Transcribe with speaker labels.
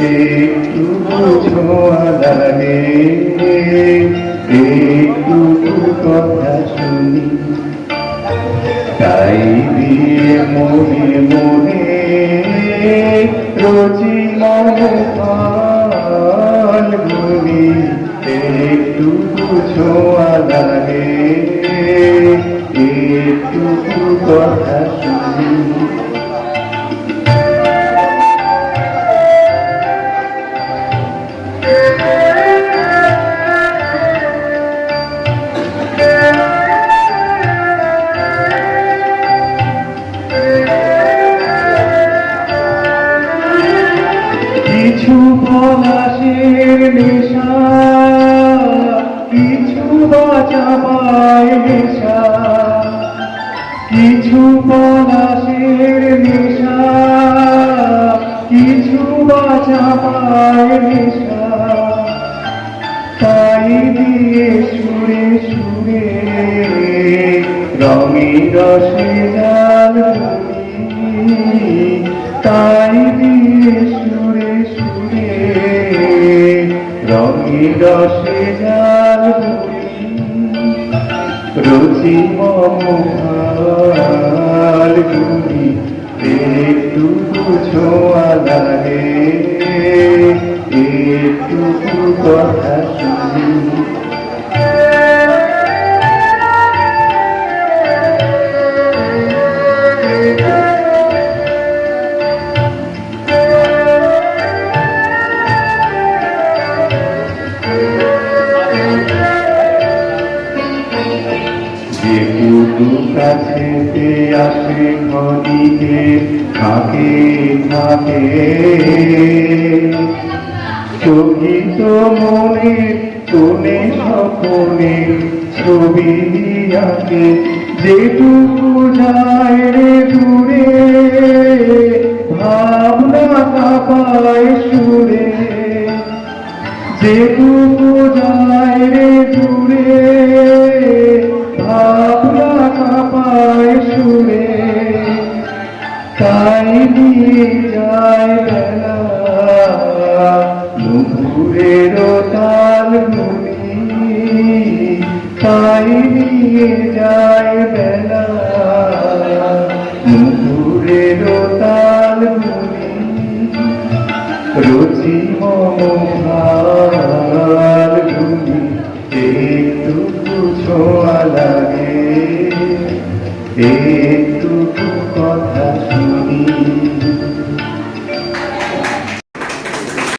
Speaker 1: একটু ছোঁয়া লাগে একটু কথা শুনি। তাই দিয়ে মনে মনে রোজি মন গুনি একটু ছোঁয়া লাগে, একটু কথা কিছু পলাশের নেশা, কিছু বাঁচা পায় নেশা, কিছু পলাশের নেশা, কিছু বাঁচা পায় তাই দিয়ে সুরে সুরে রঙে রসে জাল। তাই দিয়ে সুরে রসে ধরি। রুচি মহাল গুলি একটু ছোঁয়া লাগে কাছেতে আসে ঘদিকে থাকে থাকে। চকিত মনে কোনে স্বপনে ছবি আঁকে। যেটুকু যায় রে দূরে, ভাবনা কাপায় সুরে। যেটুকু যায় রে দূরে দিয়ে যায় বেলা। নুপুরের তাল গুনি তাই দিয়ে যায় বেলা। নুপুরের তাল গুনি রুচি মহাল গুলি একটু ছোঁয়া লাগে।